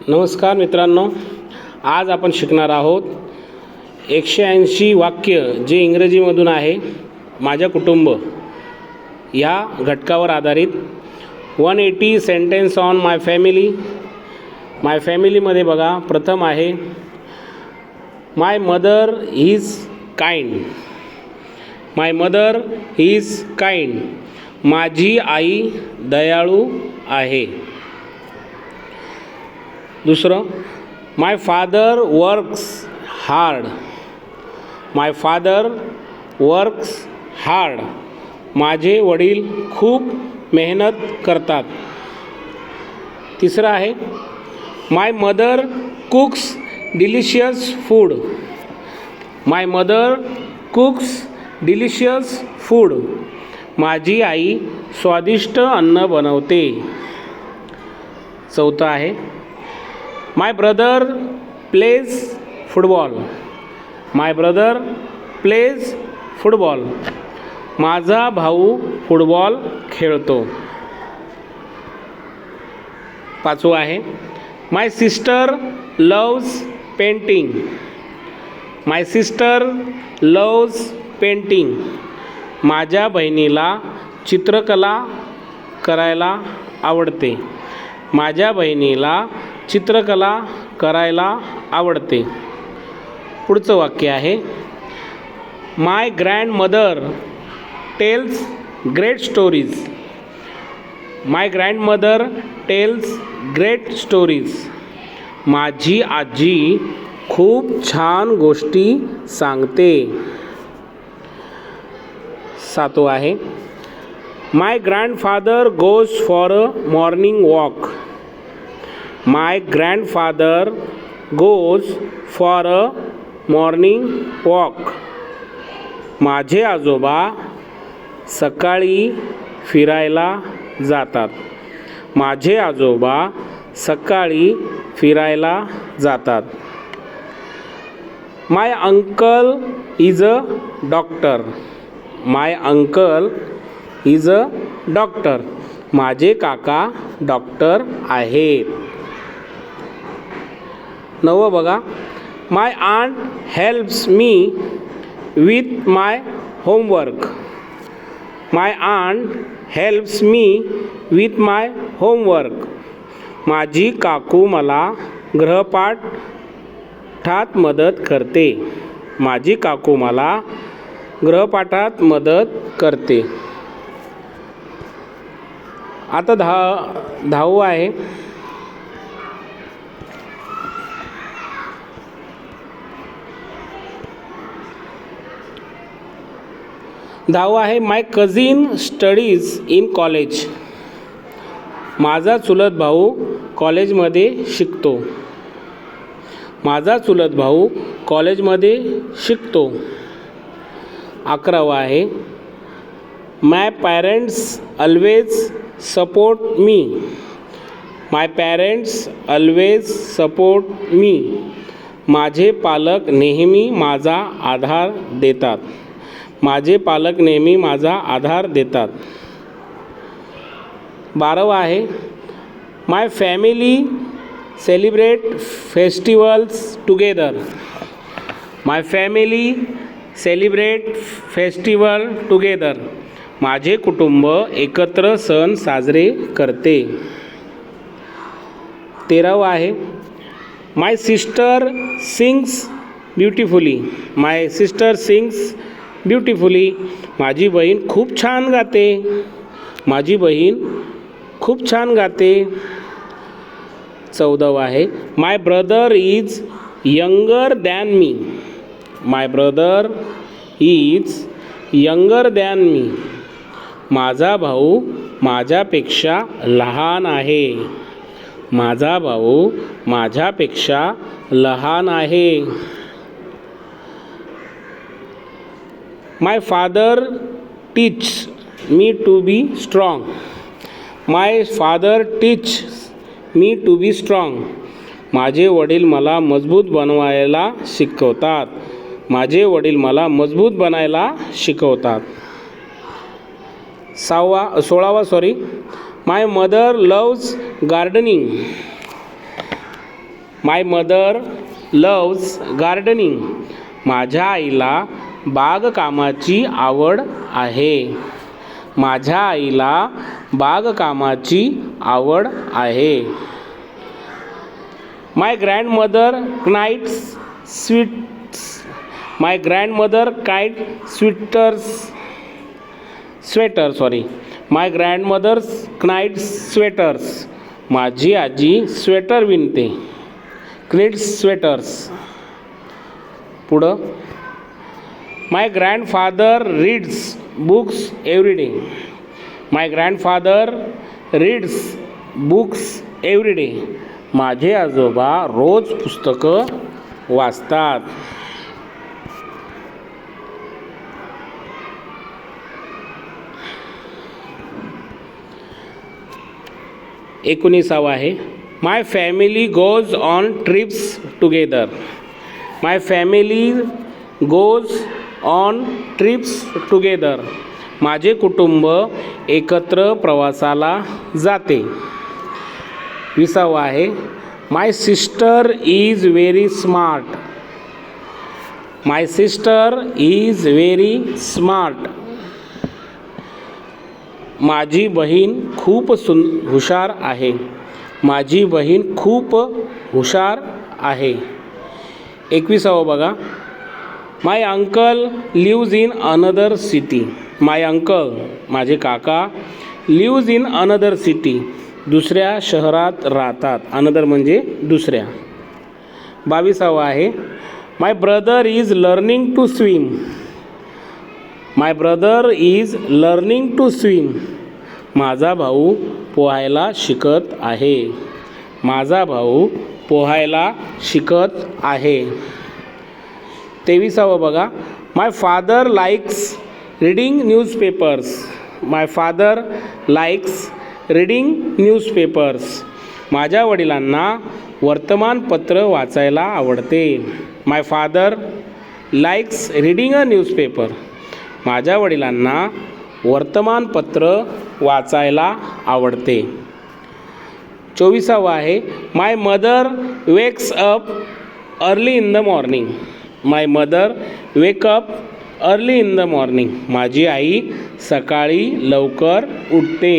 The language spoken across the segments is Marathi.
नमस्कार मित्रांनो आज आपण शिकणार आहोत एकशे ऐंशी वाक्य जे इंग्रजीमधून आहे माझ्या कुटुंब. ह्या घटकावर आधारित one eighty sentence on my family. My फॅमिलीमध्ये बघा प्रथम आहे my mother is kind. My mother is kind. माझी आई दयाळू आहे. दुसरं my father works hard my father works hard माझे वडील खूप मेहनत करतात. तिसरं आहे my mother cooks delicious food my mother cooks delicious food माझी आई स्वादिष्ट अन्न बनवते. चौथं आहे my brother plays football my brother plays football माझा भाऊ फुटबॉल खेळतो. पाचवं आहे. My sister loves painting my sister loves painting माझ्या बहिणीला चित्रकला करायला आवडते. माझ्या बहिणीला चित्रकला करायला आवडते. पुढचं वाक्य आहे my grandmother tells great stories my grandmother tells great stories माझी आजी खूप छान गोष्टी सांगते. सातो आहे my grandfather goes for a morning walk my grandfather goes for a morning walk माझे आजोबा सकाळी फिरायला जातात. माझे आजोबा सकाळी फिरायला जातात. My uncle is a doctor my uncle is a doctor माझे काका डॉक्टर आहेत. नवं बघा. My aunt helps me with my homework my aunt helps me with my homework माझी काकू मला ग्रहपाठात मदत करते. माझी काकू मला ग्रहपाठात मदत करते. आता धा दहावं आहे. दहावं आहे my cousin studies in college. माझा चुलत भाऊ कॉलेजमध्ये शिकतो. माझा चुलत भाऊ कॉलेजमध्ये शिकतो. अकरावं आहे my parents always support me my parents always support me माझे पालक नेहमी माझा आधार देतात. माझे पालक नेहमी माझा आधार देतात. बारावं आहे my family celebrate festivals together my family celebrate festival together माझे कुटुंब एकत्र सण साजरे करते. तेरावं आहे my sister sings beautifully my sister sings beautifully. माझी बहीण खूप छान गाते. माझी बहीण खूप छान गाते. चौदावं आहे my brother is younger than me my brother is younger than me माझा भाऊ माझ्यापेक्षा लहान आहे. माझा भाऊ माझ्यापेक्षा लहान आहे. My father teach me to be strong my father teach me to be strong माझे वडील मला मजबूत बनवायला शिकवतात. माझे वडील मला मजबूत बनायला शिकवतात. सहावा सोळावा sorry my mother loves gardening my mother loves gardening माझ्या आईला बागकामाची आवड आहे. माझ्या आईला बागकामाची आवड आहे. My grandmother knits sweets my grandmother kite sweaters sweater sorry my grandmother's knit sweaters माझी आजी स्वेटर विणते. क्रिट्स स्वेटर्स पुढं. My grandfather reads books every day my grandfather reads books every day माझे आजोबा रोज पुस्तकं वाचतात. एकोणीसावं आहे. My family goes on trips together my family goes on trips together माझे कुटुंब एकत्र प्रवासाला जाते. विसावं आहे my sister is very smart my sister is very smart माझी बहीण खूप सुन हुशार आहे. माझी बहीण खूप हुशार आहे. एकविसावं बघा. My uncle lives in another city my uncle माझे काका लिव्ज इन अनदर सिटी दुसऱ्या शहरात राहतात. अनदर म्हणजे दुसऱ्या. बावीसावं आहे. My brother is learning to swim my brother is learning to swim माझा भाऊ पोहायला शिकत आहे. माझा भाऊ पोहायला शिकत आहे. तेविसावं बघा. My father likes reading newspapers my father likes reading newspapers माझ्या वडिलांना वर्तमानपत्र वाचायला आवडते. My father likes reading a newspaper माझ्या वडिलांना वर्तमानपत्र वाचायला आवडते. चोवीसावं आहे. My mother wakes up early in the morning my mother wake up early in the morning माझी आई सकाळी लवकर उठते.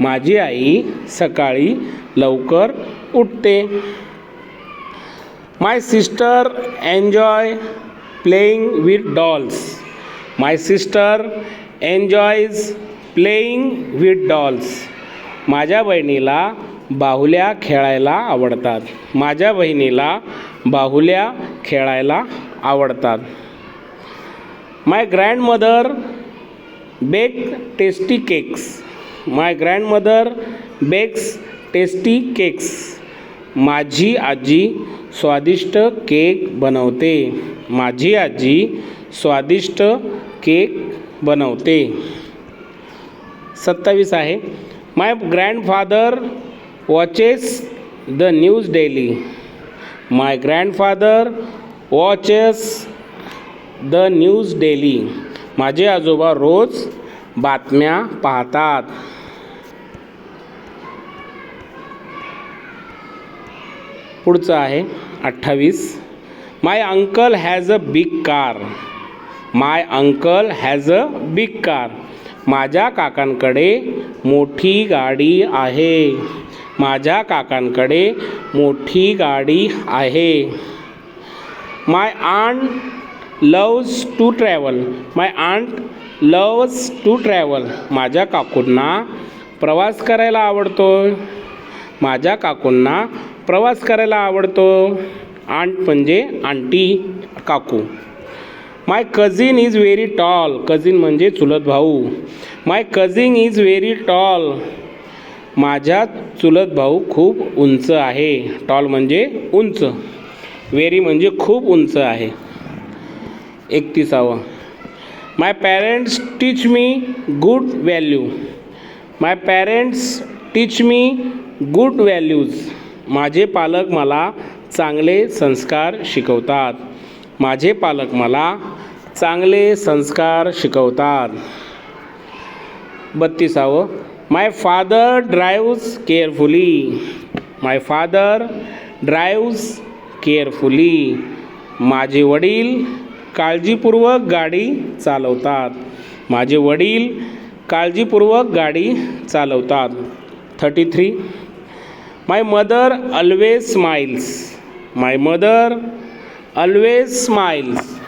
माझी आई सकाळी लवकर उठते. My sister enjoy playing with dolls my sister enjoys playing with dolls माझ्या बहिणीला बाहुल्या खेळायला आवडतात. माझ्या बहिणीला बाहुल्या खेळायला आवडतात. My grandmother bake tasty cakes my grandmother bakes tasty cakes माझी आजी स्वादिष्ट केक बनवते. माझी आजी स्वादिष्ट केक बनवते. सत्तावीस आहे. My grandfather watches the news daily my grandfather watches the news daily माझे आजोबा रोज बातम्या पाहतात. पुढचं आहे अठ्ठावीस. My uncle has a big car my uncle has a big car माझ्या काकांकडे मोठी गाडी आहे. माझ्या काकांकडे मोठी गाडी आहे. My aunt loves to travel my aunt loves to travel माझ्या काकूंना प्रवास करायला आवडतो. माझ्या काकूंना प्रवास करायला आवडतो. आंट म्हणजे आंटी काकू. My cousin is very tall cousin म्हणजे चुलत भाऊ. My cousin is very tall माझ्या चुलत भाऊ खूप उंच आहे. टॉल म्हणजे उंच. व्हेरी म्हणजे खूप उंच आहे. एकतीसावं. My parents teach me good value my parents teach me good values माझे पालक मला चांगले संस्कार शिकवतात. माझे पालक मला चांगले संस्कार शिकवतात. बत्तीसावं. My father drives carefully my father drives carefully माझे वडील काळजीपूर्वक गाडी चालवतात. माझे वडील काळजीपूर्वक गाडी चालवतात. Thirty three my mother always smiles my mother always smiles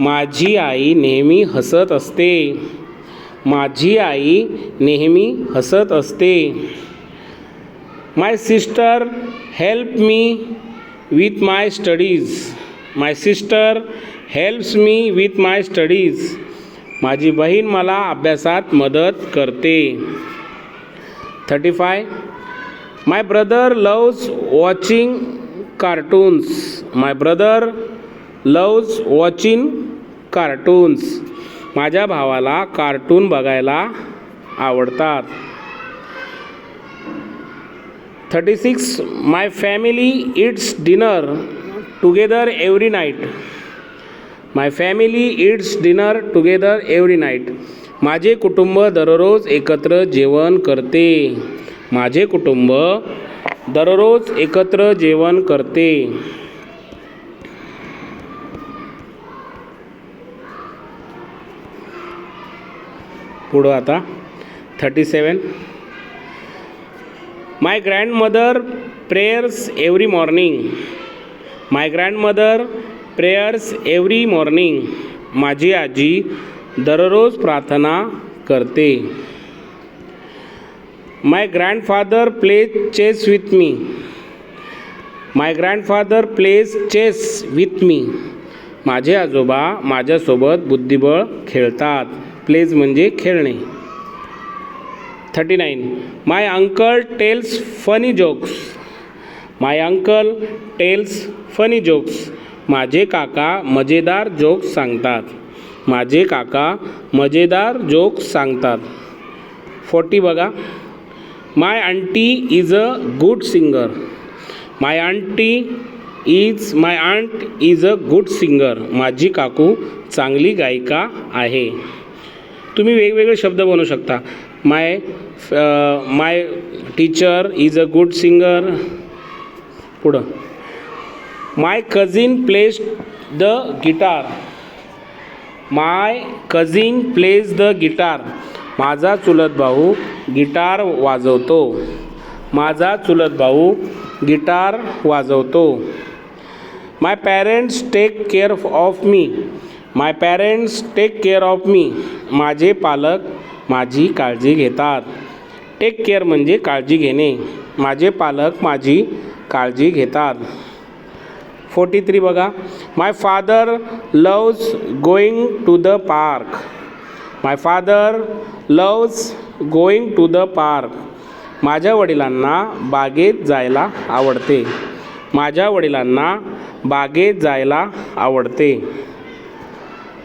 माझी आई नेहमी हसत असते. माझी आई नेहमी हसत असते. My sister help me with my studies my sister helps me with my studies माझी बहीण मला अभ्यासात मदत करते. Thirty five my brother loves watching cartoons my brother loves watching cartoons माझ्या भावाला कार्टून बघायला आवडतात. Thirty six my family eats dinner together every night my family eats dinner together every night माझे कुटुंब दररोज एकत्र जेवण करते. माझे कुटुंब दररोज एकत्र जेवण करते. पुढं आता. Thirty seven. My grandmother prayers every morning my grandmother prayers every morning माझी आजी दररोज प्रार्थना करते. My grandfather plays chess with me my grandfather plays chess with me माझे आजोबा माझ्यासोबत बुद्धिबळ खेळतात. प्लेज म्हणजे खेळणे. Thirty nine my uncle tells funny jokes my uncle tells funny jokes माझे काका मजेदार जोक्स सांगतात. माझे काका मजेदार जोक्स सांगतात. फोर्टी बघा. My aunty is a good singer my aunty is my aunt is a good singer माझी काकू चांगली गायिका आहे. तुम्ही वेगवेगळे शब्द बनवू शकता. My my teacher is a good singer पुढं. My cousin plays the guitar my cousin plays the guitar माझा चुलत भाऊ गिटार वाजवतो. माझा चुलत भाऊ गिटार वाजवतो. My parents take care of me my parents take care of me माझे पालक माझी काळजी घेतात. टेक केअर म्हणजे काळजी घेणे. माझे पालक माझी काळजी घेतात. फोर्टी थ्री बघा. My father loves going to the park my father loves going to the park माझ्या वडिलांना बागेत जायला आवडते. माझ्या वडिलांना बागेत जायला आवडते.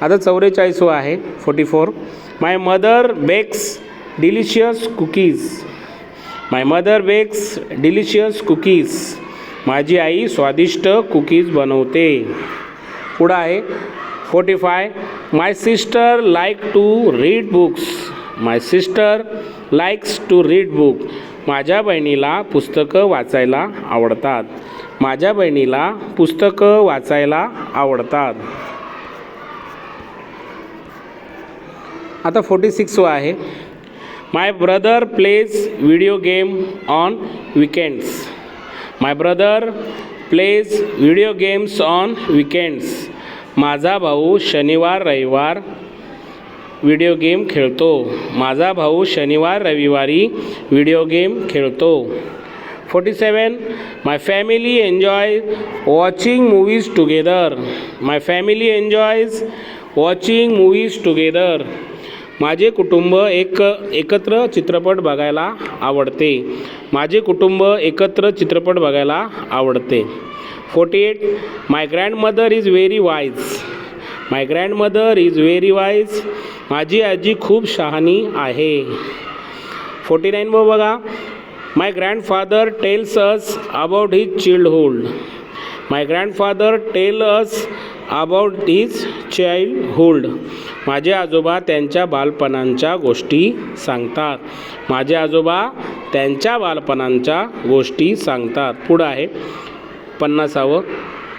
आता चौवेचाळीसवं आहे forty four my mother bakes delicious cookies my mother bakes delicious cookies माझी आई स्वादिष्ट कुकीज बनवते. पुढं आहे. Forty five my sister like to read books my sister likes to read book माझ्या बहिणीला पुस्तकं वाचायला आवडतात. माझ्या बहिणीला पुस्तकं वाचायला आवडतात. आता फोर्टी सिक्सवा आहे. My brother plays video game on weekends my brother plays video games on weekends माझा भाऊ शनिवार रविवार व्हिडिओ गेम खेळतो. माझा भाऊ शनिवार रविवारी व्हिडिओ गेम खेळतो. Forty seven my family enjoy watching movies together my family enjoys watching movies together माझे कुटुंब एक एकत्र चित्रपट बघायला आवडते. माझे कुटुंब एकत्र चित्रपट बघायला आवडते. Forty eight my grandmother is very wise my grandmother is very wise माझी आजी खूप शहाणी आहे. फोर्टी नाईन बघा. My grandfather tells us about his childhood my grandfather tell us about his childhood माझे आजोबा त्यांच्या बालपणांच्या गोष्टी सांगतात. माझे आजोबा त्यांच्या बालपणांच्या गोष्टी सांगतात. पुढं आहे पन्नासावं.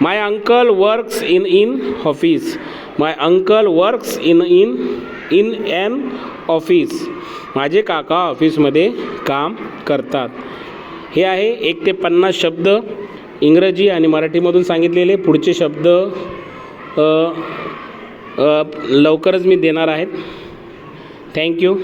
My uncle works in in office my uncle works in in in an office माझे काका ऑफिसमध्ये काम करतात. हे आहे एक ते पन्नास शब्द. इंग्रजी आणि मराठीमधून सांगितलेले पुढचे शब्द लवकरच मी देणार आहेत. थँक्यू